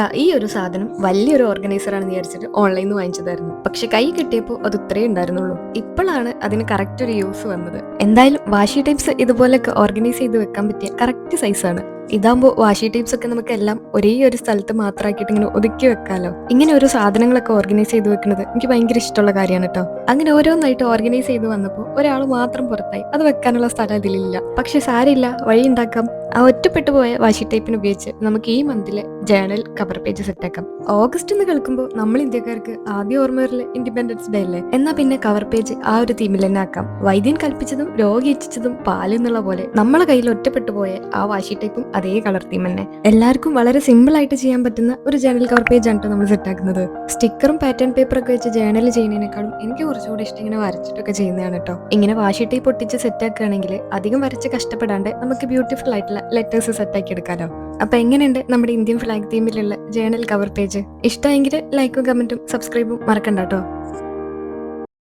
ഈ ഒരു സാധനം വലിയൊരു ഓർഗനൈസർ ആണെന്ന് വിചാരിച്ചിട്ട് ഓൺലൈനിൽ നിന്ന് വാങ്ങിച്ചതായിരുന്നു. പക്ഷെ കൈ കിട്ടിയപ്പോൾ അത് ഇത്രയേ ഉണ്ടായിരുന്നുള്ളൂ. ഇപ്പോഴാണ് അതിന് കറക്റ്റ് ഒരു യൂസ് വന്നത്. എന്തായാലും വാഷി ടൈപ്സ് ഇതുപോലെയൊക്കെ ഓർഗനൈസ് ചെയ്ത് വെക്കാൻ പറ്റിയ കറക്റ്റ് സൈസാണ് ഇതാകുമ്പോൾ വാഷി ടൈപ്സ് ഒക്കെ നമുക്ക് എല്ലാം ഒരേ ഒരു സ്ഥലത്ത് മാത്രമാക്കിയിട്ട് ഇങ്ങനെ ഒതുക്കി വെക്കാലോ. ഇങ്ങനെ ഓരോ സാധനങ്ങളൊക്കെ ഓർഗനൈസ് ചെയ്ത് വെക്കുന്നത് എനിക്ക് ഭയങ്കര ഇഷ്ടമുള്ള കാര്യമാണ് കേട്ടോ അങ്ങനെ ഓരോന്നായിട്ട് ഓർഗനൈസ് ചെയ്ത് വന്നപ്പോൾ ഒരാൾ മാത്രം പുറത്തായി. അത് വെക്കാനുള്ള സ്ഥലം അതിലില്ല. പക്ഷെ സാരില്ല വഴി ഉണ്ടാക്കാം. ആ ഒറ്റപ്പെട്ടു പോയ വാഷി ടൈപ്പിന് ഉപയോഗിച്ച് നമുക്ക് ഈ മന്തിലെ ജേണൽ കവർ പേജ് സെറ്റാക്കാം ഓഗസ്റ്റ് എന്ന് കേൾക്കുമ്പോൾ നമ്മൾ ഇന്ത്യക്കാർക്ക് ആദ്യ ഓർമ്മ വരില്ല ഇൻഡിപെൻഡൻസ് ഡേ അല്ലേ? എന്നാ പിന്നെ കവർ പേജ് ആ ഒരു തീമിൽ തന്നെ ആക്കാം. വൈദ്യൻ കൽപ്പിച്ചതും രോഗി ഇച്ഛിച്ചതും പാൽ എന്നുള്ള പോലെ നമ്മളെ കയ്യിൽ ഒറ്റപ്പെട്ടു പോയ ആ വാഷി ടൈപ്പും അതേ കളർ തീം തന്നെ. എല്ലാവർക്കും വളരെ സിമ്പിൾ ആയിട്ട് ചെയ്യാൻ പറ്റുന്ന ഒരു ജേണൽ കവർ പേജ് ആണ് നമ്മൾ സെറ്റാക്കുന്നത് സ്റ്റിക്കറും പാറ്റേൺ പേപ്പറൊക്കെ വെച്ച് ജേണൽ ചെയ്യുന്നതിനേക്കാളും എനിക്ക് കുറച്ചുകൂടി ഇഷ്ടം ഇങ്ങനെ വരച്ചിട്ടൊക്കെ ചെയ്യുന്നതാണ് കേട്ടോ ഇങ്ങനെ വാഷി ടൈപ്പ് ഒട്ടിച്ച് സെറ്റാക്കുകയാണെങ്കിൽ അധികം വരച്ച് കഷ്ടപ്പെടാണ്ട് നമുക്ക് ബ്യൂട്ടിഫുൾ ആയിട്ടുള്ള ലെറ്റേഴ്സ് സെറ്റാക്കി ആക്കി എടുക്കാലോ. അപ്പൊ എങ്ങനെയുണ്ട് നമ്മുടെ ഇന്ത്യൻ ഫ്ലാഗ് തീമിലുള്ള ജേണൽ കവർ പേജ് ഇഷ്ടമെങ്കിൽ ലൈക്കും കമന്റും സബ്സ്ക്രൈബും മറക്കണ്ട കേട്ടോ